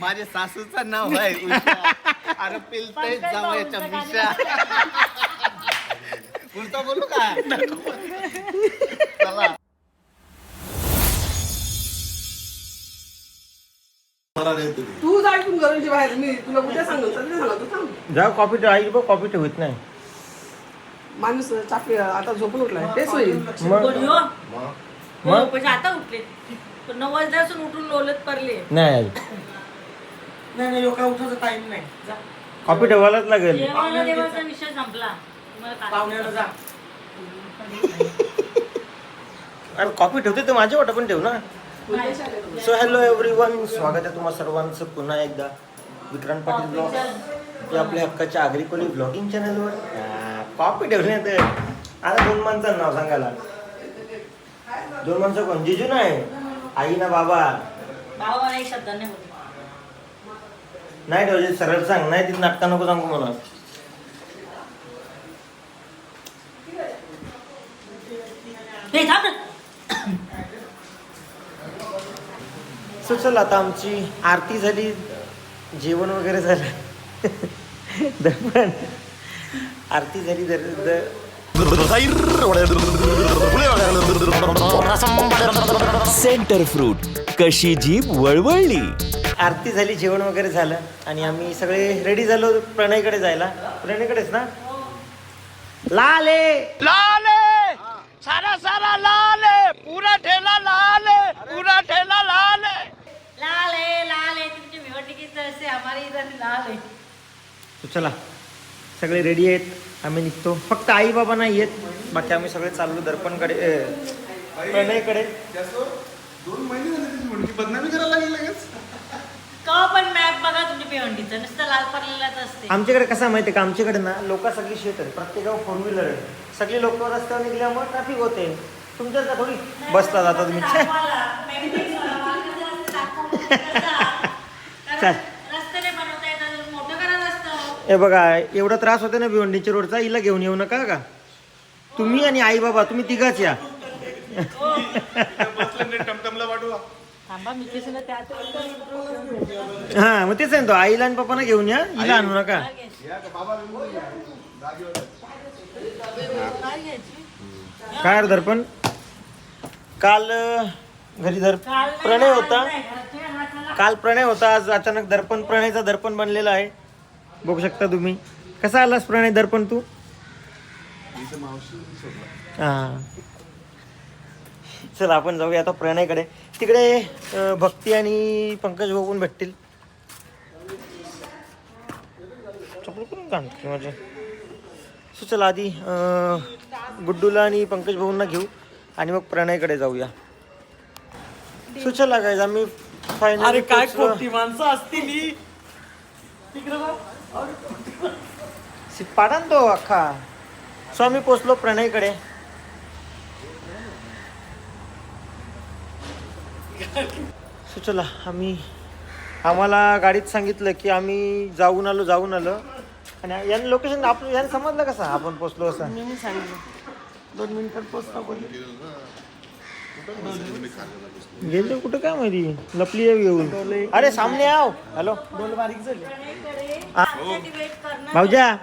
माझ्या सासूचं नाव आहे उषा. अरे पिलतय जावयाच्या मिशा उलटा बोलू का? चला. तू जा बाहेर. मी तुला उद्या थांब. जा कॉफी आई बघ कॉफी ठेवत नाही. माणूस चापी आता झोपून उठलाय. तेच होईल. मग? कोणी हो? मग? हो, पण आता उठले. पण नऊ वाजल्यापासून उठून लोलत पडले. नाही नाही नाही लोक उठायचा टाइम नाही. जा. कॉफी ठेवायलाच लागेल. जेवणाला देवाचा विषय संपला. तुम्हाला काय? पाहुण्याला जा. अरे कॉफी ठेवते तर माझ्या वाटा पण ठेव ना. सो हॅलो एव्हरी वन स्वागत आहे तुम्हा सर्वांचं पुन्हा एकदा. विक्रांत पाटील ब्लॉग या आपल्या हक्काच्या आगरी कोली ब्लॉगिंग चॅनलवर कॉफी ठेवण्यात आता दोन माणसांचं नाव सांगायला. दोन माणसं कोण? जिजू नाही. आई ना बाबा. भावाला एक शब्द नाही. नाही ठेवले सरळ सांग. नाही ती नाटका नको सांगू मला. हे थांब ना. सो चल आता आमची आरती झाली. जेवण वगैरे झालं. दर्पण आरती झाली दर द- सेंटर फ्रूट कशी जीभ वळवळली. आरती झाली जेवण वगैरे झालं आणि आम्ही सगळे रेडी झालो प्रणयकडे जायला. प्रणयकडेच ना? लाले! लाल! है लाल! है तुमची भिवंडी की तरह से हमारी इधर लाल. है तो चला सगळे रेडी आहेत. आम्ही निघतो. फक्त आई बाबा नाही आहेत बाकी आम्ही सगळे चाललो दर्पणकडे प्रणयकडे. दोन महिने झाले बदनामी करायला लागली लगेच? का पण मॅप बघा तुमच्या भिवंडीचं नुसतं लाल पडलेलाच असते. आमच्याकडे कसं आहे माहिती आहे का? आमच्याकडे ना लोक सगळी शेत आहेत. प्रत्येकावर फोर व्हीलर आहे. सगळी लोक रस्त्यावर निघल्यामुळे ट्रॅफिक होते. तुमच्यात का थोडी बसला जाता तुम्ही छे. चल. रस्त्याने बनवता येतात. मोठं करा रस्ता हे. बघा एवढा त्रास होते ना भिवंडीच्या रोडचा. हिला घेऊन येऊ नका का? तुम्ही आणि आई बाबा तुम्ही तिघाच या. मी त्यात हा मग तेच आहे ना तो. आईला आणि पप्पांना घेऊन या. हिला आणू नका. काय रे दर्पण? काल अं, घरी दर प्रणय होता. काल प्रणय होता. आज अचानक दर्पण प्रणयचा दर्पण बनलेला आहे. बघू शकता तुम्ही. कसा आलास प्रणय दर्पण तू? हा. चला आपण जाऊया आता प्रणयकडे. तिकडे भक्ती आणि पंकज भाऊ पण भेटतील माझे? सो चला आधी गुड्डूला आणि पंकज भाऊंना घेऊ आणि मग प्रणयकडे जाऊया. सो चला काय आम्ही फायनल अरे काय माणसं असतील. पाडा तो अख्खा. सो आम्ही पोचलो प्रणयकडे. सो चला आम्ही आम्हाला गाडीत सांगितलं की आम्ही जाऊन आलो जाऊन आलो. आणि यानं लोकेशन आपलं यानं समजलं कसं आपण पोचलो असं? मी सांगितलं. दोन मिनिटात पोचता कोणी गेले कुठं काय माहिती? लपली आहे येऊन. अरे सामने आव. हॅलो. डोल बारीक झाले. भाऊजा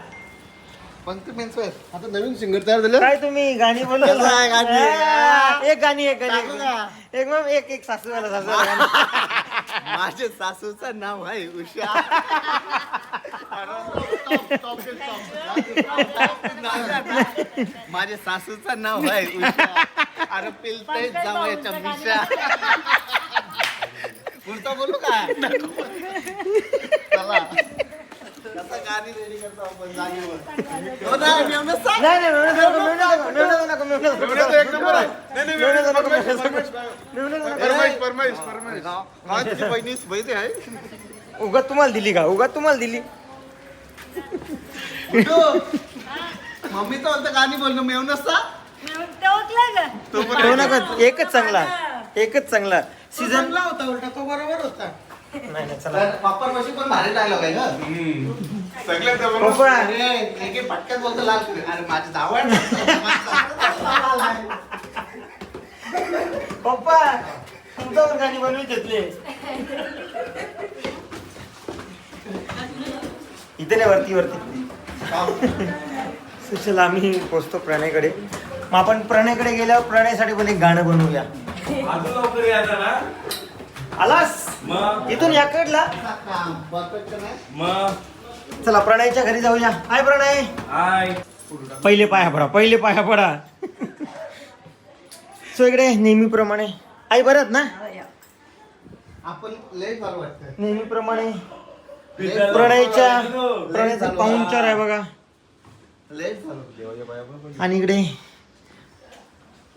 आता नवीन सिंगर तयार झालं काय तुम्ही गाणी बोलत कसं आहे गाणी? एक गाणी एक गाणी? एक मग एक एक सासूवाला सासूवाला गाणं. माझ्या सासूचं नाव आहे उषा. माझ्या सासूचं नाव आहे उषा. अरे पिलतय जावयाच्या मिशा. उलटा बोलू का? चला. नाही नाही मेवणं नको, मेवणं नको, मेवणं नको, मेवणं नको. मेवणं एक नंबर आहे. नाही, नाही, मेवणं नको, परमेश, मेवणं नको. परमेश, मेवणं नको. परमेश, परमेश, परमेश. हा, तुझी बहिणी बहिणी आहे उगाच तुम्हाला दिली का उगाच तुम्हाला दिली मम्मी तर म्हणतं गाणी बोलणं मेव नसता का तो नको एकच चांगला एकच चांगला सीझन चांगला होता उलटा तो बरोबर होता नाही नाही चला. पप्पा कशी पण भारी डायलॉग आहे का पप्पा अरे एक एक पटक्यात बोलतो लाल तुरे. अरे माझी जावड पप्पा तुमच्यावर गाणी बनवून घेतली. इथे नाही वरती वरती. सुशल आम्ही पोचतो प्रणयकडे. मग आपण प्रणयकडे गेल्यावर प्रणयसाठी पण एक गाणं बनवूया. लवकर यायचं ना आलास? मग? इथून या कडला? परफेक्ट नाही मग? चला प्रणयच्या घरी जाऊया. हाय प्रणय. हाय. पहिले पाया पडा पहिले पाया पडा. सो इकडे नेहमीप्रमाणे. आई बरं ना? आपण लय फार वाटतं नेहमीप्रमाणे प्रणयच्या प्रणयचा पाहुणचार आहे बघा. लय झालं आणि इकडे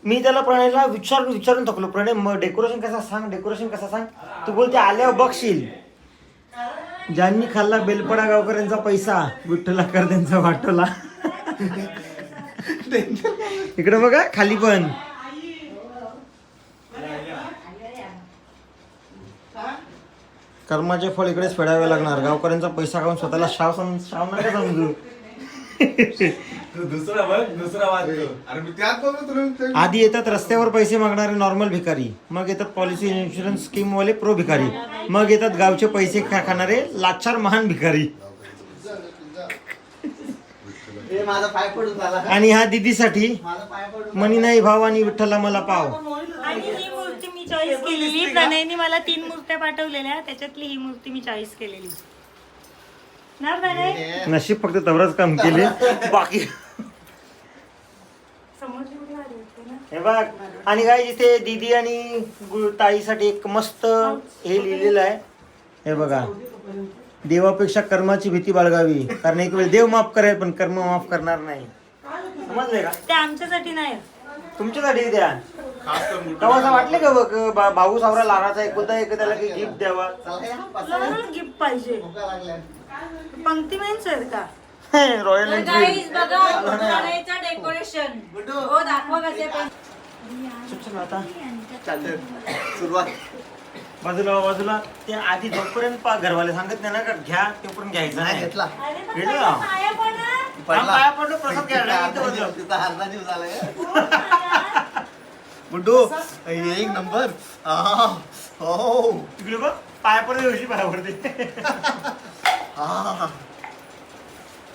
मी त्याला प्रणयला विचारून विचारून थकलो. प्रणय मग डेकोरेशन कसा सांग डेकोरेशन कसा सांग? तू बोलते आल्यावर बघशील. ज्यांनी खाल्ला बेलपडा गावकऱ्यांचा पैसा. विठ्ठलाकर त्यांचा वाटोला. इकडे बघा खाली पण. कर्माचे फळ इकडेच फेडावे लागणार. गावकऱ्यांचा पैसा खाऊन स्वतःला शाव शाव नका समजू. तू दुसरा बघ दुसरा वाजतो अरे मी त्यात बघ तुला आधी येतात रस्त्यावर पैसे मागणारे नॉर्मल भिकारी. मग येतात पॉलिसी इन्शुरन्स स्कीम वाले प्रो भिकारी. मग येतात गावचे पैसे खा खाणारे लाचार महान भिकारी. माझा पाय पडून झाला. आणि हा दिदीसाठी माझा पाय पडून मनी नाही भाव आणि विठ्ठला मला पाव. आणि ही मूर्ती मी चॉईस केलेली. प्रणयने मला तीन मूर्त्या पाठवलेल्या. त्याच्यातली ही मूर्ती मी चॉईस केलेली. नशीब फक्त तवरच काम केले. बाकी होती ना? हे बघ आणि काय जिथे दीदी आणि गु- ताईसाठी एक मस्त हे लिहिलेलं आहे. हे बघा. देवापेक्षा कर्माची भीती बाळगावी. कारण एक वेळ देव माफ करेल पण कर्म माफ करणार नाही. समजले का? ते आमच्यासाठी नाही. तुमच्यासाठी द्या. तेव्हा असं वाटले का बघ बा- भाऊ सावरा लहानाचा एकुलता एक त्याला काही गिफ्ट द्यावा? गिफ्ट पाहिजे. लागल्या पंक्ती मेन सर का? रॉयल एनफील्ड बघा डेकोरेशन हो दाखवा कसे पण चल आता. सुरुवात. बाजूला बाजूला. ते आधी जोपर्यंत पा घरवाले सांगत नाही ना का घ्या तोपर्यंत घ्यायचं नाही घेतला. अरे पण गेलं? माझ्या पाया पडा. हा, पाया पडलो प्रसाद घ्यायला इथं बसलो. तिथं अर्धा जीव झाला बुड्डू एक नंबर. हो. तिकडे बघ पाया पडले दिवशी पाया पडते. आह.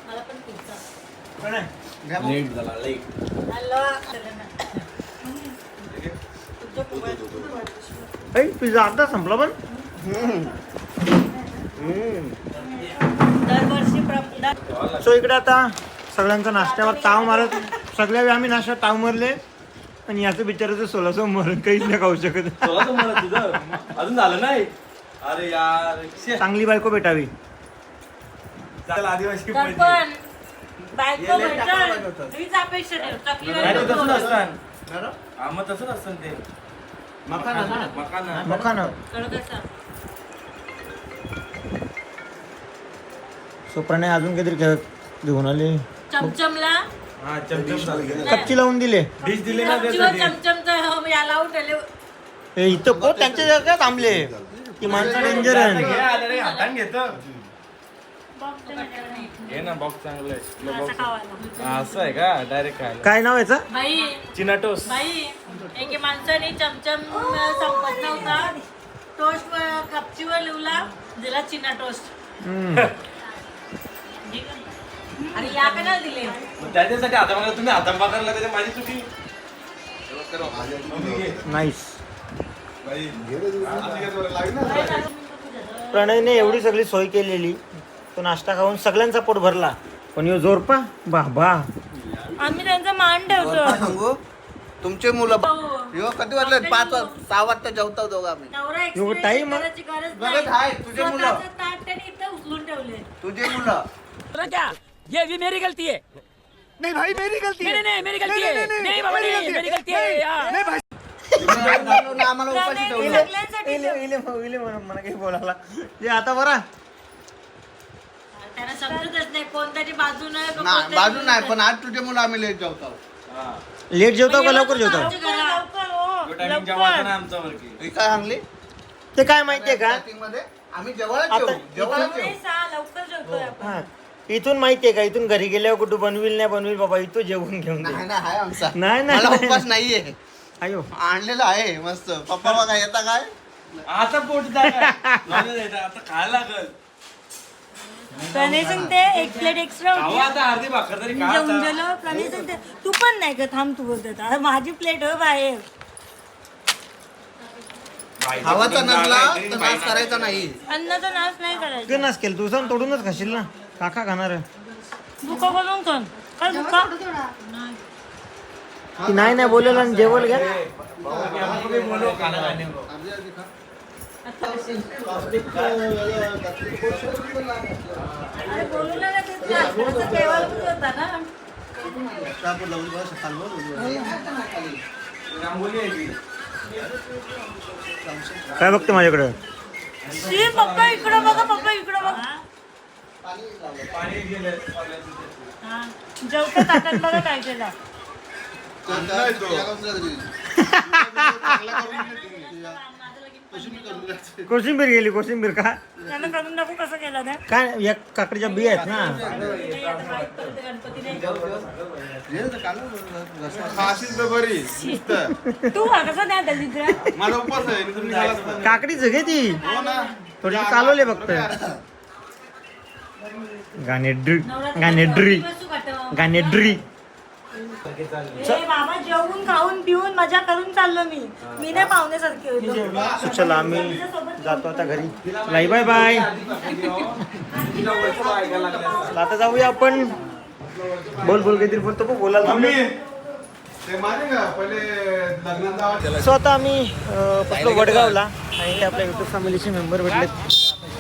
मला पण पिझ्झा. पण आहे. घ्या मग. लेट झाला लेट हॅलो. ऐ, पिझ्झा आता संपला पण दरवर्षी प्रम- सो इकडे आता सगळ्यांचा नाश्त्यावर ताव मारत सगळ्या वेळी आम्ही नाश्त्यावर ताव मारले आणि याचं बिचाराचं सोळासो मरण काहीच नाही खाऊ शकत तुला तुझं अजून झालं नाही अरे यार शे. चांगली बायको भेटावी चल आदिवासी तर पाहिजे. पण बायको लय टाकावं लागत भेटल होतं. हीच अपेक्षा ठेव चकली नाही ते तसंच असतं बरं? हा मग तसंच असतं ते. मखाना ना मकाना. मखाना कडकसा सो प्रणय अजून काहीतरी खेळ घेऊन आले. चमचमला? हा चमचम चालू कच्ची लावून दिले. डिश दिली ना चमचीवर त्यासाठी. चमचमचा याला उठले हे इथं को त्यांच्या थांबले. ती माणसं डेंजर आहे. घे आता रे हातान घेत. घे ना बॉक्स चांगलं आहे. असं बॉक्स खावायला. असं आहे का? डायरेक्ट खायला. काय नाव याचं? बाई. चिनाटोस बाई. एके माणसाने चमचम संपत नव्हता. टोस्ट कपचीवर लिवला दिला चिना टोस्ट हम्म. आणि या का नाही दिले त्याच्यासाठी आता मला तुम्ही हातान पकडला त्याच्या माझी चुकी. नाईस प्रणयने एवढी सगळी सोय केलेली. तो नाश्ता खाऊन सगळ्यांचा पोट भरला पण यो जोरपा बा बा आम्ही त्यांचा मान ठेवतो सांगू तुमचे मुलं हो. यो कधी वाजले पाच वाज- सहा वाजता जेवतो दोघं आम्ही नवरा एवढं एक्सपिरियन्स time? करायची गरज बघत आहे, तुझे मुलं. स्वतःचं ताट त्याने इथं उचलून ठेवले तुझे मुलं क्या ये भी मेरी गलती है नहीं भाई मेरी गलती नहीं नहीं मेरी गलती है नहीं बाबा नहीं मेरी गलती है यार म्हणून आम्हाला उपाशी ठेवलं इले इले इले म्हणून मला काही बोलायला ते आता बरा त्यांना समजतच नाही बाजू नाही का बाजू पण आज तुझे मुलं आम्ही लेट जेवतो. लेट जेवताव का लवकर लवकर, हो, टायमिंग लवकर. ही काय सांगली ते काय माहितीये का? Starting मध्ये आम्ही जवळच आता जेवू जवळच पावणे जेवू. सहा, लवकर जेवतोय आपण. हा. इथून माहितीये का? इथून घरी गेल्यावर कुठं बनविल नाही बनविल बाबा इथं जेवून घेऊन दे. नाही आहे आमचा. नाही, नाही, मला नाही. उपवास नाहीये. अयो आणलेलं आहे मस्त. पप्पा बघा येता काय? आता पोट जागा आता खायला लागल. प्रणय सांगते एक प्लेट एक्स्ट्रा होती आता अर्धी भाकर तरी खा जेवून गेलो प्रणय सांगते तू पण नाही का थांब तू बोलते आता. माझी प्लेट हो बाहेर नसला तर नाश करायचा नाही अन्नाचा नाश नाही करायचा ते नाच केलं तू जाऊन तोडूनच खाशील ना काका खाणार भुका करून कर काय भुका ती नाही नाही बोलेल आणि जेवल घ्या काय बघते माझ्याकडे? शी पप्पा इकडं बघा पप्पा इकडं बघा. हा. जेवता ताटात बघा काय केलं. कोशिंबीर गेली कोशिंबीर का? त्यानं करून दाखवू कसं केलं ते? काय या काकडीच्या बिया आहेत ना? खाशील तर बरी. नुसतं. तू हा कसं नाही दलिद्र माझा उपवास आहे तुम्ही निघालाच नाही. काकडीच घे ती. हो ना. थोडी कालवले फक्त. गाणेड्री गाणेड्री गाणेड्री ए बाबा जेवून खाऊन पिऊन मजा करून चाललो मी. मी नाही पाहुण्यासारखी होतो. So, चला आम्ही जातो आता घरी. Bye bye. बाय आता जाऊया आपण. बोल बोल काहीतरी बोलतो पण बोलायला थांबलो. ते का पहिले सो आता आम्ही अं, पोचलो वडगावला. आणि ते आपल्या युट्यूब फॅमिलीचे मेंबर भेटलेत.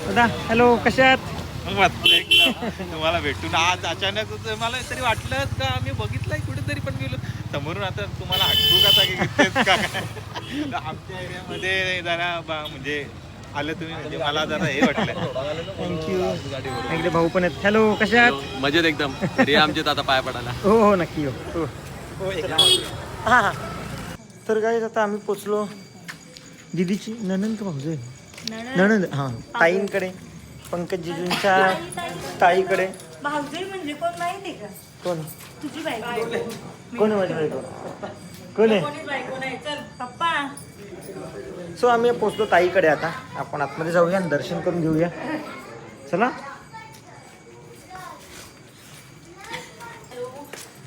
दादा हॅलो कशा आहात? तुम्हाला भेटून आज अचानक मला तरी वाटलं का आम्ही बघितलंय कुठेतरी पण गेलो. समोरून आता तुम्हाला हटकू का सगळे का काय? आमच्या एरियामध्ये जरा बा- म्हणजे आलं तुम्ही म्हणजे मला जरा हे वाटलं. थँक्यू इकडे भाऊ पण आहेत. हॅलो कशा आहात? मजेत एकदम. तरी आमचे आता पाय पडायला. हो हो नक्की हो. हो. हां हां तर काय आता आम्ही पोचलो. दिदीची ननंद भाऊजे ननंद हां. ताईंकडे. पंकज जिजूंच्या ताईकडे. भाऊजी म्हणजे कोण माहिती का? कोण? तुझी बायको. कोण आहे माझी बायको? कोण आहे? बायको नाही. चल पप्पा. सो आम्ही पोचलो ताईकडे आता. आपण आतमध्ये जाऊया आणि दर्शन करून घेऊया. चला.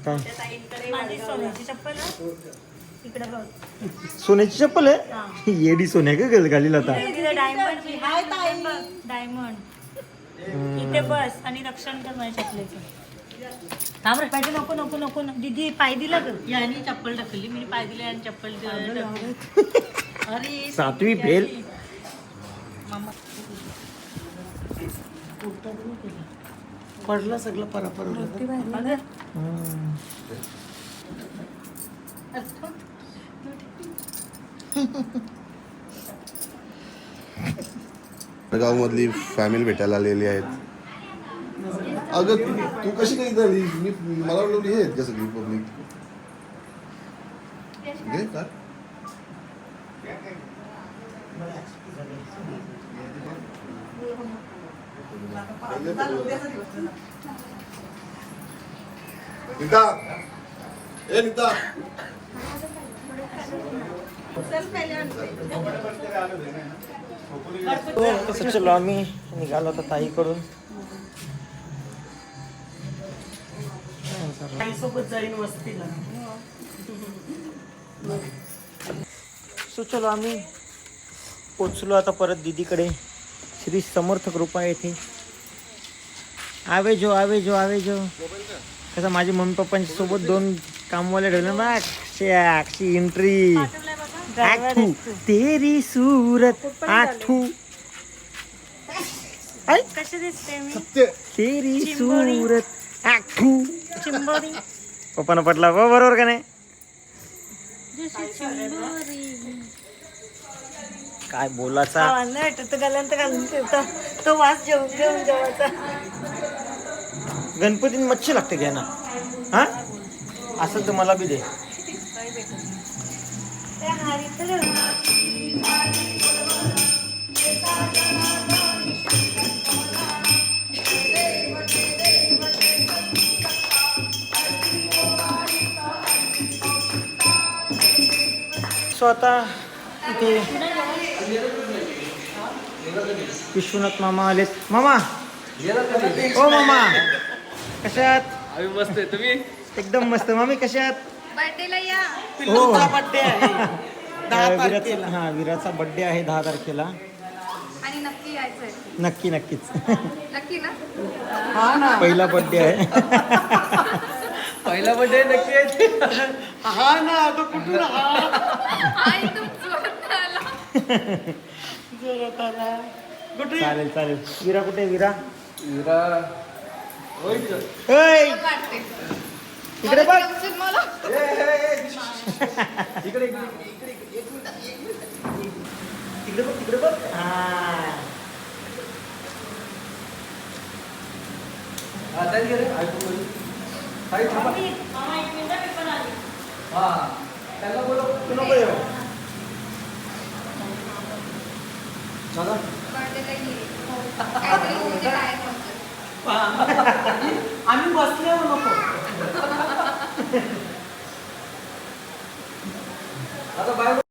काय? माझी सोन्याची चप्पल आहे. इकडे बघ. सोन्याची चप्पल आहे? येडी सोन्या का गल घालील आता? डायमंड डायमंड इथे बस आणि रक्षण कर माझ्या चपलेचं. थांब रे पाहिजे नको नको नको नको. दीदी पाय दिला ग. यानी चप्पल टाकली मी पाय दिले आणि चप्पल. अरे सातवी फेल. पडला सगळं परापर गावमधली फॅमिली भेटायला आलेली आहेत. अगं तू- कशी काही झाली मी मला वाटलं हे आहेत का सगळी पब्लिक घे का? नीता! ए नीता! तसं चलो आम्ही निघालो आता ताईकडून. सो चलो आम्ही पोचलो आता परत दीदीकडे. श्री समर्थ कृपा येथे. आवे जो आवे जो आवे जो. कसं माझे मम्मी पप्पांच्या सोबत दोन कामवाले ठेवले ना अक्षय अक्षी एंट्री आठू तेरी सूरत आठू. ऐ, कशी दिसते मी? तेरी सूरत आठू. चिंबोरी. पप्पानं पटला बा बरोबर का नाही? काय बोलाचा तो गल्यांत घालून ठेवतो. तो वास जेवून जेवून जेवायचा. गणपती मच्छी लागते घ्या ना. हा? असं तर मला बी दे. सो आता इथे विश्वनाथ मामा आलेत. मामा! ओ मामा! कशात आम्ही मस्त आहे. तुम्ही? एकदम मस्त. मामी कशात बर्थडेला या. हो. बर्थडे आहे. दहा विराचा तारखेला. हा विराचा बर्थडे आहे दहा तारखेला. आणि नक्की यायचंय. नक्की नक्कीच. नक्की ना? हा ना. पहिला बर्थडे आहे. पहिला बर्थडे नक्की आहे. हा ना तो कुठून हा? जोरात आला. कुठे? चालेल चालेल. विरा कुठे विरा. विरा. इकडे बघ. इकडे इकडे तिकडे बघ तिकडे बघ. हा. गेले. थांबा. तू नको येऊ. आम्ही बसले नको. आता बाय